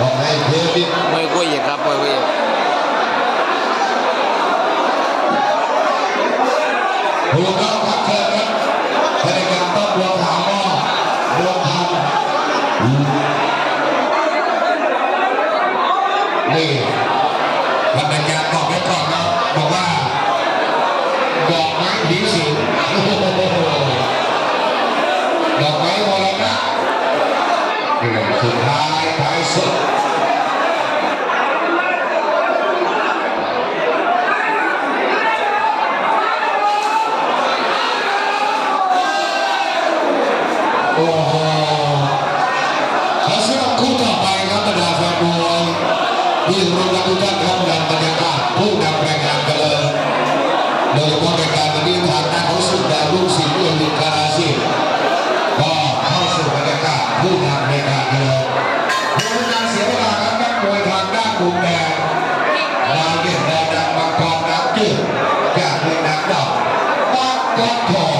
บอกให้เทวิตมวยคู่เอกครับมวยคู่เอกถูกต้องครับเชิญครับธนาคารต้องบัวขาวก็บัวพันนี่ธนาคารบอกไว้ก่อนนะบอกว่าบอกไม้ผีสิงโอ้โหดอกไม้มรณะนี่สุดท้ายท้ายสุด โอ้โหขอเสียงคู่ต่อไปครับบรรดาแฟนบอลที่รวมกันทุกท่านครับนำบรรยากาศผู้นำรายงานกันเลยโดยเฉพาะรายการวันนี้ทางด้านของสุดดาวรุ่งสิงห์เอื้อลินคาราสิก็เข้าสู่บรรยากาศผู้นำรายการกันเลยเพื่อเป็นการเสียเวลาครับนักมวยทางด้านมุมแดงดาวเด่นแดงดังมังกรน้ำจืดจากเมืองน้ำดอกบางกอกทอง